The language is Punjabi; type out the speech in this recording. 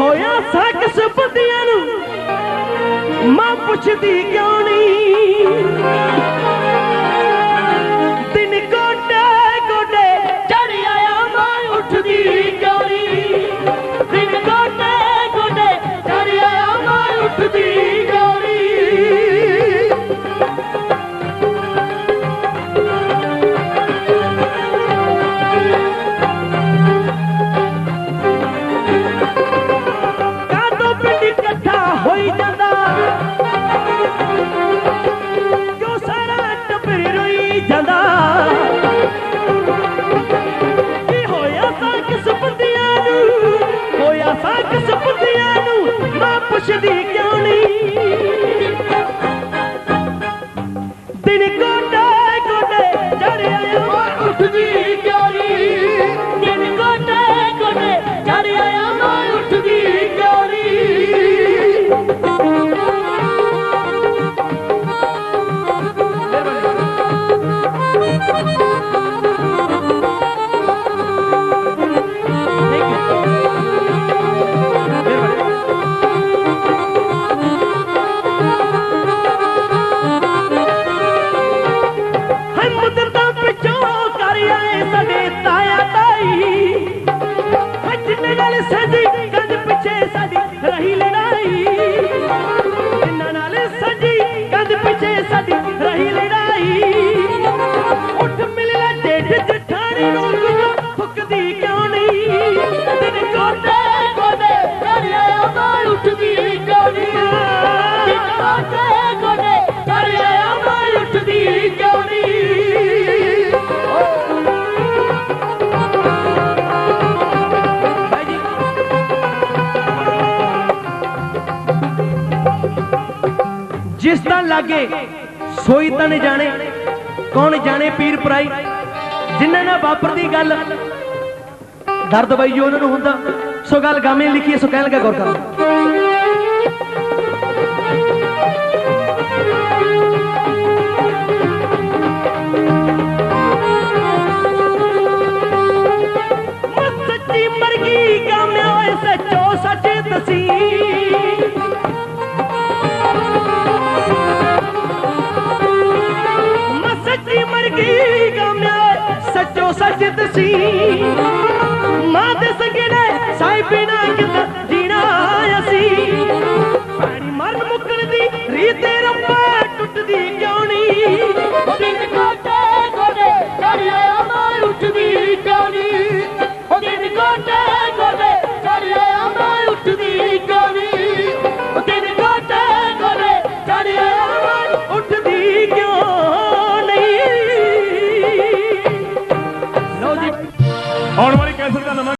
ਹੋਇਆ ਸਾਕਸ ਪਤੀਆਂ ਨੂੰ। ਮਾਂ ਪੁੱਛਦੀ ਕਿਉਂ ਨਹੀਂ? ਕੀ ਹੋਇਆ ਤਾਂ ਕਿਸ ਬੰਦਿਆਂ ਨੂੰ, ਹੋਇਆ ਤਾਂ ਕਿਸ ਬੰਦਿਆਂ ਨੂੰ ਮੈਂ ਪੁੱਛਦੀ ਕਿਉਂ ਨਹੀਂ ਦਿਨ ਗੋਡੇ ਗੋਡੇ ਚੜਿਆ ਸਾਡੀ ਕੰਧ ਪਿੱਛੇ ਸਾਡੀ ਰਹੀ ਲੜਾਈ। ਜਿੰਨਾਂ ਨਾਲ ਸਾਡੀ ਕੰਧ ਪਿੱਛੇ ਸਾਡੀ ਰਹੀ ਲੜਾਈ। ਉੱਠ ਮਿਲ ਲੈ ਡੇਢ ਜਠਾਣੀ ਨੂੰ ਗੁੱਜਾ ਜਿਸ ਤਾਂ ਲਾਗੇ ਸੋਈ ਤਾਂ ਤਨ ਜਾਣੇ, ਕੌਣ ਜਾਣੇ ਪੀਰ ਪਰਾਈ? ਜਿਨ੍ਹਾਂ ਨਾਲ ਵਾਪਰਦੀ ਗੱਲ, ਦਰਦ ਬਈ ਜੋ ਉਹਨਾਂ ਨੂੰ ਹੁੰਦਾ। ਸੋ ਗੱਲ ਗਾਮੇ ਲਿਖੀ ਸੋ ਕਹਿਣ ਲੱਗਾ ਗੌਰ ਕਰੋ। ਸੱਚੀ ਮੁਕਰਦੀ ਰੀਤੇ ਰੱਬਾ ਟੁੱਟਦੀ ਕਿਉਂ ਨਹੀਂ ਦਿਨ ਕੋਟੇ ਗੋਡੇ ਚੜਿਆ ਮੈਂ ਉੱਠਦੀ ਕਿਉਂ ਨਹੀਂ ਦਿਨ ਕੋਟੇ ਗੋਡੇ ਚੜਿਆ ਮੈਂ ਉੱਠਦੀ ਕਿਉਂ ਨਹੀਂ ਦਿਨ ਕੋਟੇ ਗੋਡੇ ਚੜਿਆ ਮੈਂ ਉੱਠਦੀ ਕਿਉਂ ਨਹੀਂ ਲਓ ਜੀ। ਆਉਣ ਵਾਲੀ ਕੈਂਸਰ ਦਾ ਨਵਾਂ